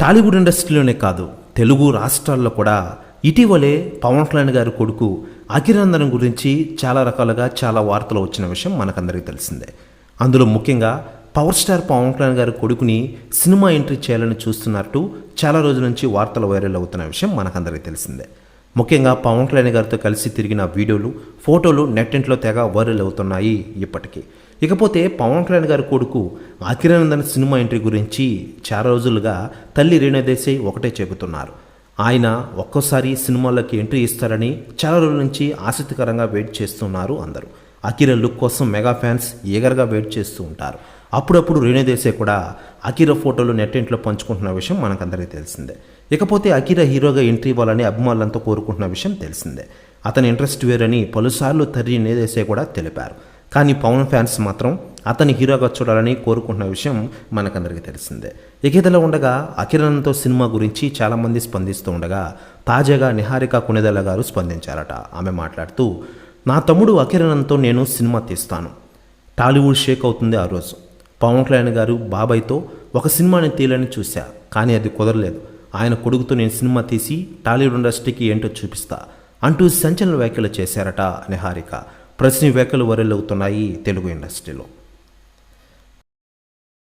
టాలీవుడ్ ఇండస్ట్రీలోనే కాదు తెలుగు రాష్ట్రాల్లో కూడా ఇటీవలే పవన్ కళ్యాణ్ గారి కొడుకు అఖిరందన్ గురించి చాలా రకాలుగా చాలా వార్తలు వచ్చిన విషయం మనకందరికీ తెలిసిందే. అందులో ముఖ్యంగా పవర్ స్టార్ పవన్ కళ్యాణ్ గారి కొడుకుని సినిమా ఎంట్రీ చేయాలని చూస్తున్నట్టు చాలా రోజుల నుంచి వార్తలు వైరల్ అవుతున్న విషయం మనకందరికీ తెలిసిందే. ముఖ్యంగా పవన్ కళ్యాణ్ గారితో కలిసి తిరిగిన వీడియోలు ఫోటోలు నెట్టింట్లో తెగ వైరల్ అవుతున్నాయి ఇప్పటికీ. ఇకపోతే పవన్ కళ్యాణ్ గారి కొడుకు అఖిరానందన్ సినిమా ఎంట్రీ గురించి చాలా రోజులుగా తల్లి రేణుదేశాయ్ ఒకటే చెబుతున్నారు. ఆయన ఒక్కోసారి సినిమాలకి ఎంట్రీ ఇస్తారని చాలా రోజుల నుంచి ఆసక్తికరంగా వెయిట్ చేస్తున్నారు అందరూ. అఖిర లుక్ కోసం మెగా ఫ్యాన్స్ ఈగర్గా వెయిట్ చేస్తూ ఉంటారు. అప్పుడప్పుడు రేణుదేశాయ్ కూడా అఖిర ఫోటోలు నెట్టింట్లో పంచుకుంటున్న విషయం మనకందరికీ తెలిసిందే. ఇకపోతే అఖిర హీరోగా ఎంట్రీ ఇవ్వాలని అభిమానులంతా కోరుకుంటున్న విషయం తెలిసిందే. అతని ఇంట్రెస్ట్ వేరని పలుసార్లు తర్రి నేదేశాయ్ కూడా తెలిపారు. కానీ పవన్ ఫ్యాన్స్ మాత్రం అతని హీరోగా చూడాలని కోరుకుంటున్న విషయం మనకందరికీ తెలిసిందే. ఇక ఉండగా అకిరణంతో సినిమా గురించి చాలామంది స్పందిస్తూ ఉండగా తాజాగా నిహారిక కునేదల గారు స్పందించారట. ఆమె మాట్లాడుతూ నా తమ్ముడు అకిరణంతో నేను సినిమా తీస్తాను. టాలీవుడ్ షేక్ అవుతుంది ఆ రోజు. పవన్ కళ్యాణ్ గారు బాబాయ్తో ఒక సినిమాని తీయాలని చూశా కానీ అది కుదరలేదు. ఆయన కొడుకుతో నేను సినిమా తీసి టాలీవుడ్ ఇండస్ట్రీకి ఏంటో చూపిస్తా అంటూ సంచలన వ్యాఖ్యలు చేశారట నిహారిక. ప్రశ్న వ్యాఖ్యలు వైరల్ అవుతున్నాయి తెలుగు ఇండస్ట్రీలో.